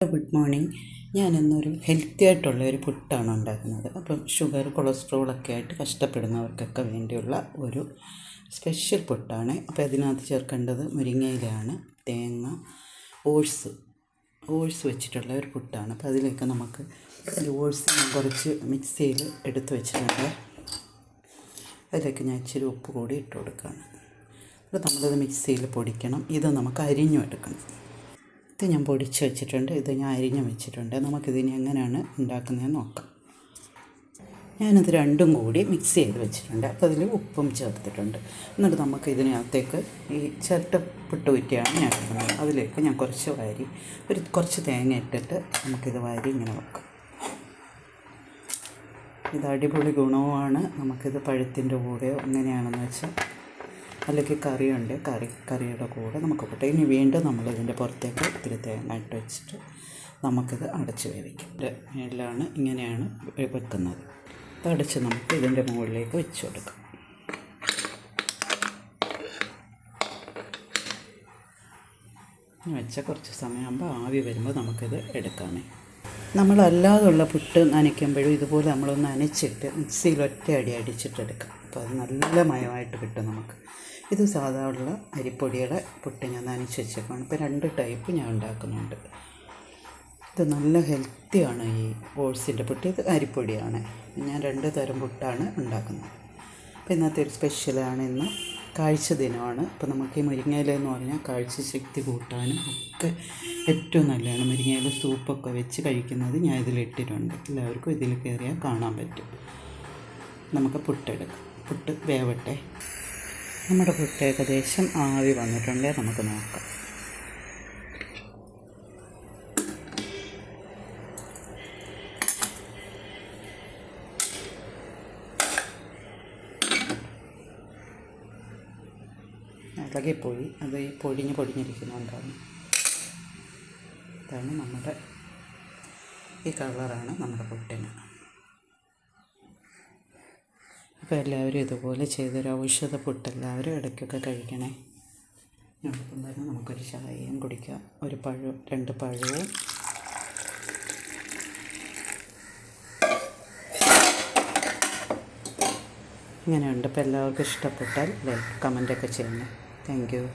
Good morning ഞാനിന്നൊരു healthy ആയിട്ടുള്ള ഒരു പുട്ടാണ് ഉണ്ടാക്കുന്നത്. അപ്പം ഷുഗർ കൊളസ്ട്രോൾ ഒക്കെ ആയിട്ട് കഷ്ടപ്പെടുന്നവർക്കൊക്കെ വേണ്ടിയുള്ള ഒരു സ്പെഷ്യൽ പുട്ടാണ്. അപ്പോൾ അതിനകത്ത് ചേർക്കേണ്ടത് മുരിങ്ങയിലാണ് തേങ്ങ ഓട്സ് ഓട്സ് വെച്ചിട്ടുള്ള ഒരു പുട്ടാണ്. അപ്പോൾ അതിലേക്ക് നമുക്ക് ഈ ഞാൻ കുറച്ച് മിക്സിയിൽ എടുത്ത് വെച്ചിട്ടുണ്ട്. അതിലേക്ക് ഞാൻ ഇച്ചിരി ഉപ്പ് കൂടി ഇട്ട് കൊടുക്കുകയാണ്. അപ്പോൾ നമ്മളിത് മിക്സിയിൽ പൊടിക്കണം. ഇത് നമുക്ക് അരിഞ്ഞു എടുക്കണം. ഇത് ഞാൻ പൊടിച്ച് വെച്ചിട്ടുണ്ട് ഇത് ഞാൻ അരിഞ്ഞ് വെച്ചിട്ടുണ്ട്. നമുക്കിതിന് എങ്ങനെയാണ് ഉണ്ടാക്കുന്നതെന്ന് നോക്കാം. ഞാനിത് രണ്ടും കൂടി മിക്സ് ചെയ്ത് വെച്ചിട്ടുണ്ട്. അപ്പോൾ അതിൽ ഉപ്പും ചേർത്തിട്ടുണ്ട്. എന്നിട്ട് നമുക്ക് ഇതിനകത്തേക്ക് ഈ ചിരട്ടപ്പിട്ട് കുറ്റിയാണ് ഞാൻ എടുക്കുന്നത് അതിലേക്ക് ഞാൻ കുറച്ച് വാരി ഒരു കുറച്ച് തേങ്ങ ഇട്ടിട്ട് നമുക്കിത് വാരി ഇങ്ങനെ വെക്കാം. ഇത് അടിപൊളി ഗുണവുമാണ് നമുക്കിത് പഴുത്തിന്റെ കൂടെയോ എങ്ങനെയാണെന്ന് വെച്ചാൽ അല്ലെങ്കിൽ കറിയുണ്ട്. കറി കറിയുടെ കൂടെ നമുക്ക് കൂട്ടാം ഇനി വീണ്ടും നമ്മളിതിന്റെ പുറത്തേക്ക് ഇത്തിരി തേങ്ങ ഇട്ട് വെച്ചിട്ട് നമുക്കിത് അടച്ച് വേവിക്കും. മേളിലാണ് ഇങ്ങനെയാണ് വെക്കുന്നത്. ഇത് അടച്ച് നമുക്ക് ഇതിന്റെ മുകളിലേക്ക് വെച്ച് കൊടുക്കാം. വെച്ച കുറച്ച് സമയമാകുമ്പോൾ ആവി വരുമ്പോൾ നമുക്കിത് എടുക്കാമേ. നമ്മളല്ലാതുള്ള പുട്ട് നനയ്ക്കുമ്പോഴും ഇതുപോലെ നമ്മളൊന്ന് നനച്ചിട്ട് മിക്സിയിൽ ഒറ്റ അടി അടിച്ചിട്ടെടുക്കാം. അപ്പോൾ അത് നല്ല മയമായിട്ട് കിട്ടും നമുക്ക്. ഇത് സാധാരണ അരിപ്പൊടിയുടെ പുട്ട് ഞാൻ നനച്ച് വെച്ചേക്കാണ് ഇപ്പോൾ രണ്ട് ടൈപ്പ് ഞാൻ ഉണ്ടാക്കുന്നുണ്ട്. ഇത് നല്ല ഹെൽത്തിയാണ് ഈ ഓട്സിന്റെ പുട്ട്. ഇത് അരിപ്പൊടിയാണ്. ഞാൻ രണ്ട് തരം പുട്ടാണ് ഉണ്ടാക്കുന്നത്. അപ്പോൾ ഇന്നത്തെ ഒരു സ്പെഷ്യലാണ് ഇന്ന് കാഴ്ച ദിനമാണ്. അപ്പോൾ നമുക്ക് ഈ മുരിങ്ങയില എന്ന് പറഞ്ഞാൽ കാഴ്ച ശക്തി കൂട്ടാനും ഒക്കെ ഏറ്റവും നല്ലതാണ്. മുരിങ്ങയില സൂപ്പൊക്കെ വെച്ച് കഴിക്കുന്നത് ഞാൻ ഇതിലിട്ടിട്ടുണ്ട്. എല്ലാവർക്കും ഇതിൽ കയറിയാൽ കാണാൻ പറ്റും. നമുക്ക് പുട്ടെടുക്കാം. പുട്ട് വേവട്ടെ. നമ്മുടെ പുട്ട് ഏകദേശം ആവി വന്നിട്ടുണ്ടെങ്കിൽ നമുക്ക് നോക്കാം. ഇളകിപ്പോയി അത് ഈ പൊടിഞ്ഞ് പൊടിഞ്ഞിരിക്കുന്നുണ്ടാണ് ഇതാണ് നമ്മുടെ ഈ കളറാണ് നമ്മുടെ പുട്ടിന്. അപ്പോൾ എല്ലാവരും ഇതുപോലെ ചെയ്തൊരു ഔഷധ പുട്ട് എല്ലാവരും ഇടയ്ക്കൊക്കെ കഴിക്കണേ. ഞങ്ങൾക്കും തന്നെ നമുക്കൊരു ചായയും കുടിക്കാം. ഒരു പഴവും രണ്ട് പഴവും. ഇങ്ങനെയുണ്ട്. അപ്പോൾ എല്ലാവർക്കും ഇഷ്ടപ്പെട്ടാൽ ലൈക്ക് കമന്റൊക്കെ ചെയ്യണം. Thank you.